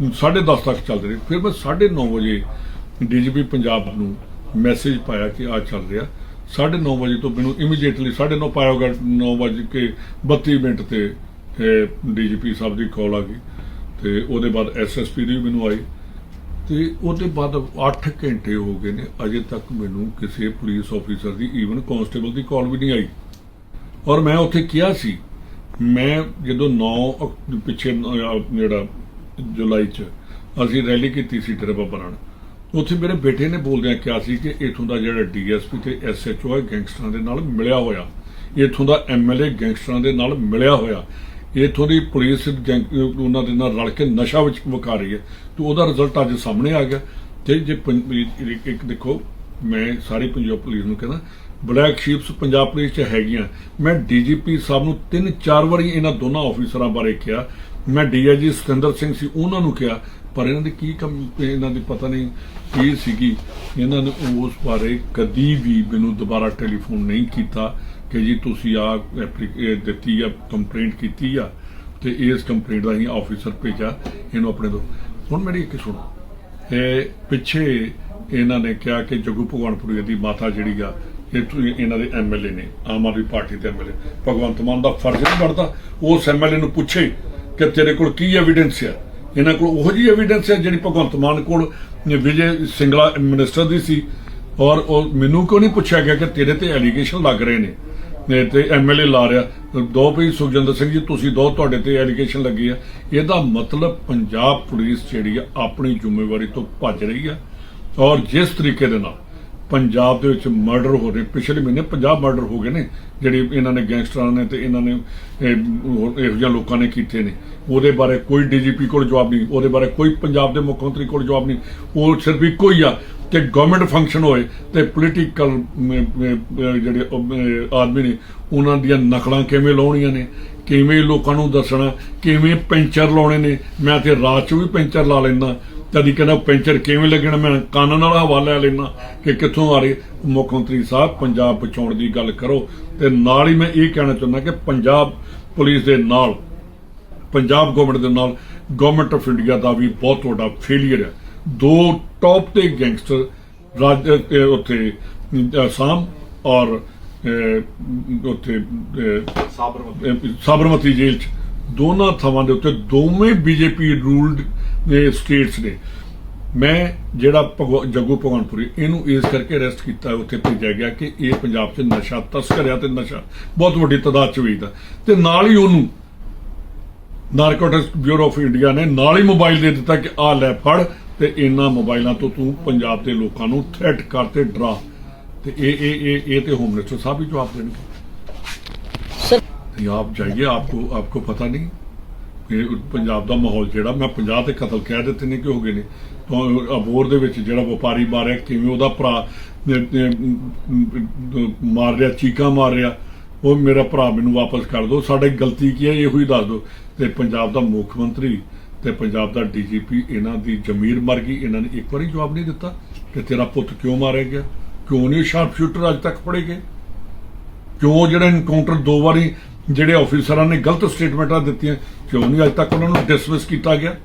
10:30 ਤੱਕ ਚੱਲਦੇ ਰਹੇ। ਫਿਰ ਮੈਂ 9:30 ਵਜੇ ਡੀਜੀਪੀ ਪੰਜਾਬ ਨੂੰ ਮੈਸੇਜ ਪਾਇਆ ਕਿ ਆ ਚੱਲ ਰਿਹਾ। 9:30 ਵਜੇ ਤੋਂ ਮੈਨੂੰ ਇਮੀਡੀਏਟਲੀ 9:30 ਪਾਇਆ ਹੋਗਾ 9 ਵਜੇ ਕੇ 32 ਮਿੰਟ ਤੇ ਡੀਜੀਪੀ ਸਾਹਿਬ ਦੀ ਕਾਲ ਆ ਗਈ। ਤੇ ਉਹਦੇ ਬਾਅਦ ਐਸਐਸਪੀ ਦੀ ਵੀ ਮੈਨੂੰ ਆਈ। ਤੇ ਉਹਦੇ ਬਾਅਦ 8 ਘੰਟੇ ਹੋ ਗਏ ਨੇ, ਅਜੇ ਤੱਕ ਮੈਨੂੰ ਕਿਸੇ ਪੁਲਿਸ ਆਫੀਸਰ ਦੀ ਈਵਨ ਕਾਂਸਟੇਬਲ ਦੀ ਕਾਲ ਵੀ ਨਹੀਂ ਆਈ। ਔਰ ਮੈਂ ਉੱਥੇ ਕਿਹਾ ਸੀ, ਮੈਂ ਜਦੋਂ 9 ਪਿੱਛੇ ਜਿਹੜਾ ਜੁਲਾਈ ਚ ਅਸੀਂ ਰੈਲੀ ਕੀਤੀ ਸੀ ਡਰਬਾ ਬਣਾਉਣ। ਉੱਥੇ ਮੇਰੇ ਬੇਟੇ ਨੇ ਬੋਲਦਿਆਂ ਕਿਹਾ ਸੀ ਕਿ ਇਥੋਂ ਦਾ ਜਿਹੜਾ ਡੀਐਸਪੀ ਤੇ ਐਸਐਚਓ ਹੈ, ਗੈਂਗਸਟਰਾਂ ਦੇ ਨਾਲ ਮਿਲਿਆ ਹੋਇਆ। ਇਥੋਂ ਦਾ ਐਮਐਲਏ ਗੈਂਗਸਟਰਾਂ ਦੇ ਨਾਲ ਮਿਲਿਆ ਹੋਇਆ। ਇਥੋਂ ਦੀ ਪੁਲਿਸ ਗੈਂਗ- ਉਹਨਾਂ ਦੇ ਨਾਲ ਰਲ ਕੇ ਨਸ਼ਾ ਵਿੱਚ ਵਿਖਾ ਰਹੀ ਹੈ। ਤੇ ਉਹਦਾ ਰਿਜ਼ਲਟ ਅੱਜ ਸਾਹਮਣੇ ਆ ਗਿਆ। ਤੇ ਜੇ ਪੰ- ਇੱਕ ਦੇਖੋ, ਮੈਂ ਸਾਰੀ ਪੰਜਾਬ ਪੁਲਿਸ ਨੂੰ ਕਹਿੰਦਾ ਬਲੈਕ ਸ਼ੀਪਸ ਪੰਜਾਬ ਪੁਲਿਸ ਚ ਹੈਗੀਆਂ। ਮੈਂ ਡੀਜੀਪੀ ਸਾਹਿਬ ਨੂੰ ਤਿੰਨ ਚਾਰ ਵਾਰੀ ਇਹਨਾਂ ਦੋਨਾਂ ਆਫੀਸਰਾਂ ਬਾਰੇ ਕਿਹਾ ਮੈਂ ਡੀਆਈਜੀ ਸਤਿੰਦਰ ਸਿੰਘ ਸੀ, ਉਹਨਾਂ ਨੂੰ ਕਿਹਾ, ਪਰ ਇਹਨਾਂ ਦੀ ਕੀ ਕੰਮ, ਇਹਨਾਂ ਦੀ ਪਤਾ ਨਹੀਂ ਕੀ ਸੀਗੀ। ਇਹਨਾਂ ਨੇ ਉਸ ਬਾਰੇ ਕਦੀ ਵੀ ਮੈਨੂੰ ਦੁਬਾਰਾ ਟੈਲੀਫੋਨ ਨਹੀਂ ਕੀਤਾ ਕਿ ਜੀ ਤੁਸੀਂ ਆ ਦਿੱਤੀ ਆ, ਕੰਪਲੇਂਟ ਕੀਤੀ ਆ, ਤੇ ਇਸ ਕੰਪਲੇਂਟ ਦਾ ਹੀ ਆਫੀਸਰ ਭੇਜਾ ਇਹਨੂੰ ਆਪਣੇ ਦੋ ਹੁਣ ਮੇਰੀ ਇੱਕ ਸੁਣੋ। ਇਹ ਪਿੱਛੇ ਇਹਨਾਂ ਨੇ ਕਿਹਾ ਕਿ ਜੱਗੂ ਭਗਵਾਨਪੁਰੀ ਦੀ ਮਾਤਾ ਜਿਹੜੀ ਆ, ਇਹ ਤੋਂ ਇਹਨਾਂ ਦੇ ਐਮਐਲਏ ਨੇ, ਆਮ ਆਦਮੀ ਪਾਰਟੀ ਦੇ ਐਮਐਲਏ ਭਗਵੰਤ ਮਾਨ ਦਾ ਫਰਜ਼ ਨਹੀਂ ਬਣਦਾ, ਉਸ ਐਮਐਲਏ ਨੂੰ ਪੁੱਛੇ ਕਿ ਤੇਰੇ ਕੋਲ ਕੀ ਐਵੀਡੈਂਸ ਹੈ ਇਹਨਾਂ ਕੋਲ ਉਹੋ ਜੀ ਐਵੀਡੈਂਸ ਹੈ ਜਿਹੜੀ ਭਗਵੰਤ ਮਾਨ ਕੋਲ ਵਿਜੇ ਸਿੰਗਲਾ ਮਿਨਿਸਟਰ ਦੀ ਸੀ। ਔਰ ਉਹ ਮੈਨੂੰ ਕਿਉਂ ਨਹੀਂ ਪੁੱਛਿਆ ਗਿਆ ਕਿ ਤੇਰੇ ਤੇ ਐਲੀਗੇਸ਼ਨ ਲੱਗ ਰਹੇ ਨੇ? ਨੇ ਤੇ ਐਮਐਲਏ ਲਾ ਰਿਹਾ। ਦੋ ਵੀ ਸੁਖਜਿੰਦਰ ਸਿੰਘ ਜੀ, ਤੁਸੀਂ ਦੋ ਤੁਹਾਡੇ ਤੇ ਐਲੀਗੇਸ਼ਨ ਲੱਗੀ ਆ। ਇਹਦਾ ਮਤਲਬ ਪੰਜਾਬ ਪੁਲਿਸ ਜਿਹੜੀ ਆ ਆਪਣੀ ਜ਼ਿੰਮੇਵਾਰੀ ਤੋਂ ਭੱਜ ਰਹੀ ਆ। ਔਰ ਜਿਸ ਤਰੀਕੇ ਦੇ ਨਾਲ ਪੰਜਾਬ ਦੇ ਵਿੱਚ ਮਰਡਰ ਹੋ ਰਹੇ, ਪਿਛਲੇ ਮਹੀਨੇ 50 ਮਰਡਰ ਹੋ ਗਏ ਨੇ, ਜਿਹੜੇ ਇਹਨਾਂ ਨੇ ਗੈਂਗਸਟਰਾਂ ਨੇ ਤੇ ਇਹਨਾਂ ਨੇ, ਇਹੋ ਜਿਹੇ ਲੋਕਾਂ ਨੇ ਕੀਤੇ ਨੇ। ਉਹਦੇ ਬਾਰੇ ਕੋਈ ਡੀਜੀਪੀ ਕੋਲ ਜਵਾਬ ਨਹੀਂ, ਉਹਦੇ ਬਾਰੇ ਕੋਈ ਪੰਜਾਬ ਦੇ ਮੁੱਖ ਮੰਤਰੀ ਕੋਲ ਜਵਾਬ ਨਹੀਂ। ਉਹ ਸਿਰਫ ਇੱਕੋ ਹੀ ਆ ਕਿ ਗਵਰਨਮੈਂਟ ਫੰਕਸ਼ਨ ਹੋਏ ਤੇ ਪੋਲੀਟੀਕਲ ਜਿਹੜੇ ਆਦਮੀ ਨੇ, ਉਹਨਾਂ ਦੀਆਂ ਨਕਲਾਂ ਕਿਵੇਂ ਲਾਉਣੀਆਂ ਨੇ, ਕਿਵੇਂ ਲੋਕਾਂ ਨੂੰ ਦੱਸਣਾ, ਕਿਵੇਂ ਪੈਂਚਰ ਲਾਉਣੇ ਨੇ। ਮੈਂ ਤੇ ਰਾਤ 'ਚ ਵੀ ਪੈਂਚਰ ਲਾ ਲੈਂਦਾ ਕਦੀ ਕਹਿੰਦਾ ਪੈਂਚਰ ਕਿਵੇਂ ਲੱਗਣਾ? ਮੈਂ ਕੰਨ ਨਾਲ ਹਵਾਲਾ ਲੈਣਾ ਕਿ ਕਿੱਥੋਂ ਆ ਰਹੀ ਮੁੱਖ ਮੰਤਰੀ ਸਾਹਿਬ ਪੰਜਾਬ ਬਚਾਉਣ ਦੀ ਗੱਲ ਕਰੋ। ਤੇ ਨਾਲ ਹੀ ਮੈਂ ਇਹ ਕਹਿਣਾ ਚਾਹੁੰਦਾ ਕਿ ਪੰਜਾਬ ਪੁਲਿਸ ਦੇ ਨਾਲ ਪੰਜਾਬ ਗਵਰਨਮੈਂਟ ਦੇ ਨਾਲ ਗਵਰਨਮੈਂਟ ਆਫ ਇੰਡੀਆ ਦਾ ਵੀ ਬਹੁਤ ਵੱਡਾ ਫੇਲਿਅਰ ਹੈ। ਦੋ ਟੌਪ ਤੇ ਗੈਂਗਸਟਰ ਰਾਜ ਉੱਥੇ ਅਸਾਮ ਔਰ ਉੱਥੇ ਸਾਬਰਮਤੀ। ਸਾਬਰਮਤੀ ਜੇਲ੍ਹ 'ਚ। ਦੋਨਾਂ ਥਾਵਾਂ ਦੇ ਉੱਤੇ ਦੋਵੇਂ ਬੀਜੇਪੀ ਰੂਲਡ ਸਟੇਟਸ ਨੇ। ਮੈਂ ਜਿਹੜਾ ਜੱਗੂ ਭਗਵਾਨਪੁਰੀ ਇਹਨੂੰ ਇਸ ਕਰਕੇ ਅਰੈਸਟ ਕੀਤਾ ਉੱਥੇ ਭੇਜਿਆ ਗਿਆ ਕਿ ਇਹ ਪੰਜਾਬ 'ਚ ਨਸ਼ਾ ਤਸਕਰ ਆ ਤੇ ਨਸ਼ਾ ਬਹੁਤ ਵੱਡੀ ਤਾਦਾਦ 'ਚ ਵੇਚਦਾ। ਤੇ ਨਾਲ ਹੀ ਉਹਨੂੰ ਨਾਰਕੋਟਿਕਸ ਬਿਊਰੋ ਆਫ ਇੰਡੀਆ ਨੇ ਨਾਲ ਹੀ ਮੋਬਾਈਲ ਦੇ ਦਿੱਤਾ ਕਿ ਆ ਲੈ ਫੜ ਤੇ ਇਹਨਾਂ ਮੋਬਾਈਲਾਂ ਤੋਂ ਤੂੰ ਪੰਜਾਬ ਦੇ ਲੋਕਾਂ ਨੂੰ ਥ੍ਰੈਟ ਕਰ ਤੇ ਡਰਾ। ਤੇ ਇਹ ਇਹ ਇਹ ਇਹ ਤੇ ਹੋਮ ਮਿਨਿਸਟਰ ਸਾਹਿਬ ਹੀ ਜਵਾਬ ਦੇਣਗੇ। ਨਹੀਂ ਆਪ ਜਾਈਏ ਆਪਕੋ ਆਪਕੋ ਪਤਾ ਨਹੀਂ। ਇਹ ਪੰਜਾਬ ਦਾ ਮਾਹੌਲ ਜਿਹੜਾ, ਮੈਂ 50 ਤੇ ਕਤਲ ਕਹਿ ਦਿੱਤੇ ਨੇ ਕਿ ਹੋ ਗਏ ਨੇ। ਅਬੋਰ ਦੇ ਵਿੱਚ ਜਿਹੜਾ ਵਪਾਰੀ ਮਾਰਿਆ, ਕਿਵੇਂ ਉਹਦਾ ਭਰਾ ਮਾਰ ਰਿਹਾ, ਚੀਕਾਂ ਮਾਰ ਰਿਹਾ, ਉਹ ਮੇਰਾ ਭਰਾ ਮੈਨੂੰ ਵਾਪਸ ਕਰ ਦਿਓ। ਸਾਡੇ ਗਲਤੀ ਕੀ ਹੈ, ਇਹੋ ਹੀ ਦੱਸ ਦਿਓ। ਤੇ ਪੰਜਾਬ ਦਾ ਮੁੱਖ ਮੰਤਰੀ ਤੇ ਪੰਜਾਬ ਦਾ ਡੀਜੀਪੀ, ਇਹਨਾਂ ਦੀ ਜ਼ਮੀਰ ਮਰ ਗਈ। ਇਹਨਾਂ ਨੇ ਇੱਕ ਵਾਰੀ ਜਵਾਬ ਨਹੀਂ ਦਿੱਤਾ ਕਿ ਤੇਰਾ ਪੁੱਤ ਕਿਉਂ ਮਾਰਿਆ ਗਿਆ? ਕਿਉਂ ਨਹੀਂ? ਸ਼ਾਰਪ ਸ਼ੂਟਰ ਅੱਜ ਤੱਕ ਫੜੇ ਗਏ? ਕਿਉਂ ਜਿਹੜਾ ਇਨਕਾਊਂਟਰ ਦੋ ਵਾਰੀ ਜਿਹੜੇ ਆਫੀਸਰਾਂ ਨੇ ਗਲਤ ਸਟੇਟਮੈਂਟਾਂ ਦਿੱਤੀਆਂ, ਕਿਉਂ ਨਹੀਂ? ਅੱਜ ਤੱਕ ਉਹਨਾਂ ਨੂੰ ਡਿਸਮਿਸ ਕੀਤਾ ਗਿਆ।